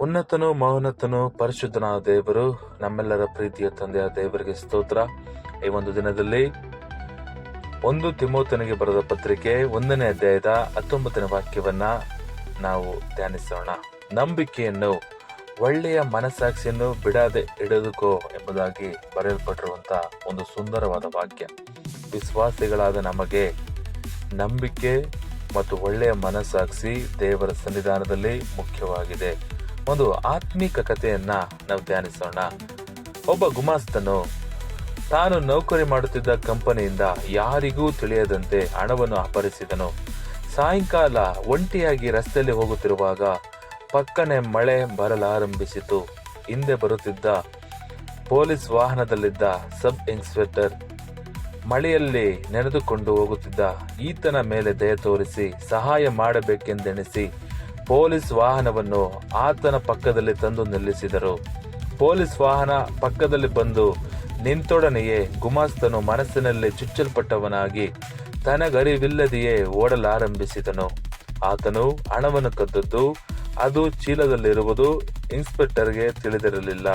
ಉನ್ನತನು ಮಹೋನ್ನತನು ಪರಿಶುದ್ಧನಾದ ದೇವರು, ನಮ್ಮೆಲ್ಲರ ಪ್ರೀತಿಯ ತಂದೆಯ ದೇವರಿಗೆ ಸ್ತೋತ್ರ. ಈ ಒಂದು ದಿನದಲ್ಲಿ ಒಂದು ತಿಮೋತನಿಗೆ ಬರೆದ ಪತ್ರಿಕೆ ಒಂದನೇ ಅಧ್ಯಾಯದ ಹತ್ತೊಂಬತ್ತನೇ ವಾಕ್ಯವನ್ನ ನಾವು ಧ್ಯಾನಿಸೋಣ. ನಂಬಿಕೆಯನ್ನು, ಒಳ್ಳೆಯ ಮನಸ್ಸಾಕ್ಷಿಯನ್ನು ಬಿಡದೆ ಹಿಡಿದುಕೋ ಎಂಬುದಾಗಿ ಬರೆಯಲ್ಪಟ್ಟಿರುವಂಥ ಒಂದು ಸುಂದರವಾದ ವಾಕ್ಯ. ವಿಶ್ವಾಸಿಗಳಾದ ನಮಗೆ ನಂಬಿಕೆ ಮತ್ತು ಒಳ್ಳೆಯ ಮನಸ್ಸಾಕ್ಷಿ ದೇವರ ಸನ್ನಿಧಾನದಲ್ಲಿ ಮುಖ್ಯವಾಗಿದೆ. ಒಂದು ಆತ್ಮಿಕ ಕಥೆಯನ್ನ ನಾವು ಧ್ಯಾನಿಸೋಣ. ಒಬ್ಬ ಗುಮಾಸ್ತನು ತಾನು ನೌಕರಿ ಮಾಡುತ್ತಿದ್ದ ಕಂಪನಿಯಿಂದ ಯಾರಿಗೂ ತಿಳಿಯದಂತೆ ಹಣವನ್ನು ಅಪಹರಿಸಿದನು. ಸಾಯಂಕಾಲ ಒಂಟಿಯಾಗಿ ರಸ್ತೆಯಲ್ಲಿ ಹೋಗುತ್ತಿರುವಾಗ ಪಕ್ಕನೆ ಮಳೆ ಬರಲಾರಂಭಿಸಿತು. ಹಿಂದೆ ಬರುತ್ತಿದ್ದ ಪೊಲೀಸ್ ವಾಹನದಲ್ಲಿದ್ದ ಸಬ್ ಇನ್ಸ್ಪೆಕ್ಟರ್ ಮಳೆಯಲ್ಲಿ ನೆನೆದುಕೊಂಡು ಹೋಗುತ್ತಿದ್ದ ಈತನ ಮೇಲೆ ದಯ ತೋರಿಸಿ ಸಹಾಯ ಮಾಡಬೇಕೆಂದೆಣಿಸಿ ಪೊಲೀಸ್ ವಾಹನವನ್ನು ಆತನ ಪಕ್ಕದಲ್ಲಿ ತಂದು ನಿಲ್ಲಿಸಿದರು. ಪೊಲೀಸ್ ವಾಹನ ಪಕ್ಕದಲ್ಲಿ ಬಂದು ನಿಂತೊಡನೆಯೇ ಗುಮಾಸ್ತನು ಮನಸ್ಸಿನಲ್ಲಿ ಚುಚ್ಚಲ್ಪಟ್ಟವನಾಗಿ ತನಗರಿವಿಲ್ಲದೆಯೇ ಓಡಲಾರಂಭಿಸಿದನು. ಆತನು ಹಣವನ್ನು ಕದ್ದದ್ದು, ಅದು ಚೀಲದಲ್ಲಿರುವುದು ಇನ್ಸ್ಪೆಕ್ಟರ್ಗೆ ತಿಳಿದಿರಲಿಲ್ಲ.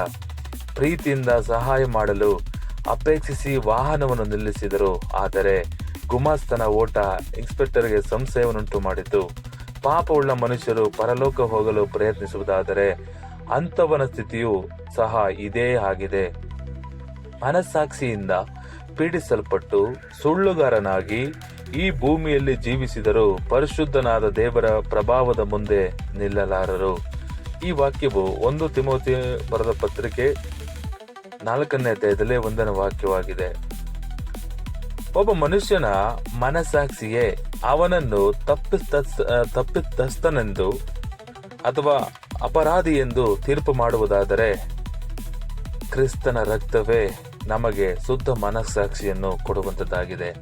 ಪ್ರೀತಿಯಿಂದ ಸಹಾಯ ಮಾಡಲು ಅಪೇಕ್ಷಿಸಿ ವಾಹನವನ್ನು ನಿಲ್ಲಿಸಿದರು. ಆದರೆ ಗುಮಾಸ್ತನ ಓಟ ಇನ್ಸ್ಪೆಕ್ಟರ್ಗೆ ಸಂಶಯವನ್ನುಂಟು ಮಾಡಿತು ಪಾಪವುಳ್ಳ ಮನುಷ್ಯರು ಪರಲೋಕ ಹೋಗಲು ಪ್ರಯತ್ನಿಸುವುದಾದರೆ ಅಂಥವನ ಸ್ಥಿತಿಯು ಸಹ ಇದೇ ಆಗಿದೆ. ಮನಸ್ಸಾಕ್ಷಿಯಿಂದ ಪೀಡಿಸಲ್ಪಟ್ಟು ಸುಳ್ಳುಗಾರನಾಗಿ ಈ ಭೂಮಿಯಲ್ಲಿ ಜೀವಿಸಿದರೂ ಪರಿಶುದ್ಧನಾದ ದೇವರ ಪ್ರಭಾವದ ಮುಂದೆ ನಿಲ್ಲಲಾರರು. ಈ ವಾಕ್ಯವು ಒಂದು ತಿಮೋತಿ ಬರೆದ ಪತ್ರಿಕೆ ನಾಲ್ಕನೇ ಅಧ್ಯಾಯದಲ್ಲಿ ಒಂದನೇ ವಾಕ್ಯವಾಗಿದೆ. ಒಬ್ಬ ಮನುಷ್ಯನ ಮನಸ್ಸಾಕ್ಷಿಯೇ ಅವನನ್ನು ತಪ್ಪಿತ ತಪ್ಪಿತಸ್ಥನೆಂದು ಅಥವಾ ಅಪರಾಧಿ ಎಂದು ತೀರ್ಪು ಮಾಡುವುದಾದರೆ ಕ್ರಿಸ್ತನ ರಕ್ತವೇ ನಮಗೆ ಶುದ್ಧ ಮನಸ್ಸಾಕ್ಷಿಯನ್ನು ಕೊಡುವಂತದ್ದಾಗಿದೆ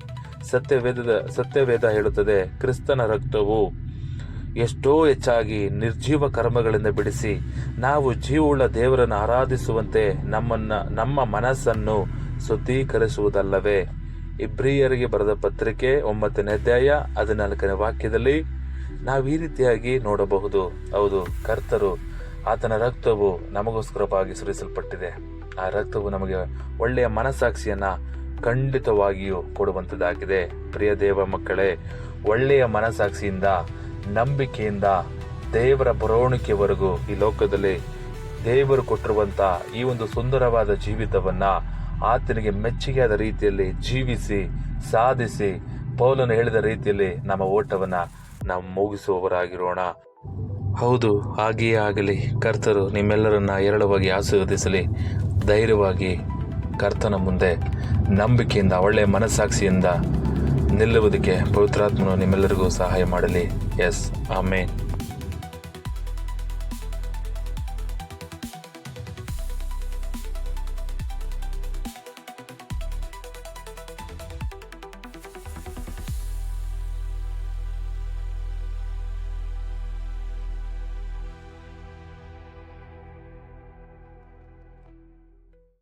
ಸತ್ಯವೇದದ ಸತ್ಯವೇದ ಹೇಳುತ್ತದೆ, ಕ್ರಿಸ್ತನ ರಕ್ತವು ಎಷ್ಟೋ ಹೆಚ್ಚಾಗಿ ನಿರ್ಜೀವ ಕರ್ಮಗಳಿಂದ ಬಿಡಿಸಿ ನಾವು ಜೀವವುಳ್ಳ ದೇವರನ್ನು ಆರಾಧಿಸುವಂತೆ ನಮ್ಮನ್ನ ನಮ್ಮ ಮನಸ್ಸನ್ನು ಶುದ್ಧೀಕರಿಸುವುದಲ್ಲವೇ? ಇಬ್ರಿಯರಿಗೆ ಬರೆದ ಪತ್ರಿಕೆ ಒಂಬತ್ತನೇ ಅಧ್ಯಾಯ ಹದಿನಾಲ್ಕನೇ ವಾಕ್ಯದಲ್ಲಿ ನಾವು ಈ ರೀತಿಯಾಗಿ ನೋಡಬಹುದು. ಹೌದು, ಕರ್ತರು ಆತನ ರಕ್ತವು ನಮಗೋಸ್ಕರವಾಗಿ ಸುರಿಸಲ್ಪಟ್ಟಿದೆ. ಆ ರಕ್ತವು ನಮಗೆ ಒಳ್ಳೆಯ ಮನಸ್ಸಾಕ್ಷಿಯನ್ನ ಖಂಡಿತವಾಗಿಯೂ ಕೊಡುವಂಥದ್ದಾಗಿದೆ ಪ್ರಿಯ ದೇವ ಮಕ್ಕಳೇ, ಒಳ್ಳೆಯ ಮನಸ್ಸಾಕ್ಷಿಯಿಂದ, ನಂಬಿಕೆಯಿಂದ ದೇವರ ಬರವಣಿಗೆವರೆಗೂ ಈ ಲೋಕದಲ್ಲಿ ದೇವರು ಕೊಟ್ಟಿರುವಂಥ ಈ ಒಂದು ಸುಂದರವಾದ ಜೀವಿತವನ್ನ ಆತನಿಗೆ ಮೆಚ್ಚುಗೆಯಾದ ರೀತಿಯಲ್ಲಿ ಜೀವಿಸಿ, ಸಾಧಿಸಿ, ಪೌಲನು ಹೇಳಿದ ರೀತಿಯಲ್ಲಿ ನಮ್ಮ ಓಟವನ್ನ ನಾವು ಮುಗಿಸುವವರಾಗಿರೋಣ. ಹೌದು, ಹಾಗೆಯೇ ಆಗಲಿ. ಕರ್ತರು ನಿಮ್ಮೆಲ್ಲರನ್ನ ಎರಡವಾಗಿ ಆಶೀರ್ವದಿಸಲಿ. ಧೈರ್ಯವಾಗಿ ಕರ್ತನ ಮುಂದೆ ನಂಬಿಕೆಯಿಂದ, ಒಳ್ಳೆಯ ಮನಸ್ಸಾಕ್ಷಿಯಿಂದ ನಿಲ್ಲುವುದಕ್ಕೆ ಪವಿತ್ರಾತ್ಮನು ನಿಮ್ಮೆಲ್ಲರಿಗೂ ಸಹಾಯ ಮಾಡಲಿ. ಎಸ್ ಆಮೇನ್